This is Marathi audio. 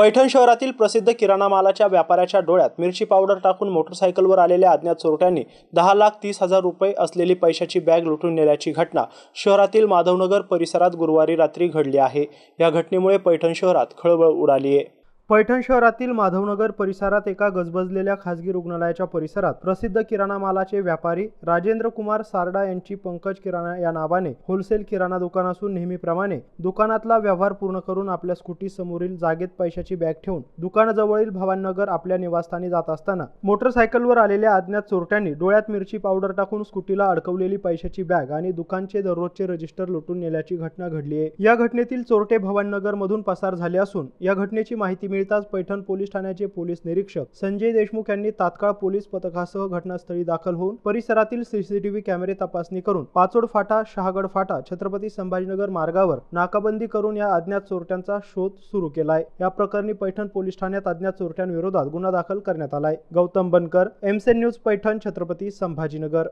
पैठण शहरातील प्रसिद्ध किराणा मालाच्या व्यापाऱ्याच्या डोळ्यात मिरची पावडर टाकून मोटरसायकलवर आलेल्या अज्ञात चोरट्यांनी दहा लाख तीस हजार रुपये असलेली पैशाची बॅग लुटून नेल्याची घटना शहरातील माधवनगर परिसरात गुरुवारी रात्री घडली आहे. या घटनेमुळे पैठण शहरात खळबळ उडाली आहे. पैठण शहरातील माधवनगर परिसरात एका गजबजलेल्या खासगी रुग्णालयाच्या परिसरात प्रसिद्ध किराणा मालाचे व्यापारी राजेंद्र कुमार सारडा यांची पंकज किराणा या नावाने होलसेल किराणा दुकान असून नेहमीप्रमाणे दुकानातला व्यवहार पूर्ण करून आपल्या स्कूटी समोरील जागेत पैशाची बॅग ठेवून दुकानाजवळील भवाननगर आपल्या निवासस्थानी जात असताना मोटरसायकलवर आलेल्या अज्ञात चोरट्यांनी डोळ्यात मिरची पावडर टाकून स्कूटीला अडकवलेली पैशाची बॅग आणि दुकानचे दररोजचे रजिस्टर लुटून नेल्याची घटना घडली आहे या घटनेतील चोरटे भवाननगर मधून पसार झाले असून या घटनेची माहिती मिळताच पैठण पोलीस ठाण्याचे पोलीस निरीक्षक संजय देशमुख यांनी तात्काळ पोलीस पथकासह घटनास्थळी दाखल होऊन परिसरातील सीसीटीव्ही कॅमेरे तपासणी करून पाचोड फाटा शहागड फाटा छत्रपती संभाजीनगर मार्गावर नाकाबंदी करून या अज्ञात चोरट्यांचा शोध सुरू केलाय. या प्रकरणी पैठण पोलीस ठाण्यात अज्ञात चोरट्यांविरोधात गुन्हा दाखल करण्यात आलाय. Gautam Bankar MCN news Paithan Chhatrapati Sambhajinagar.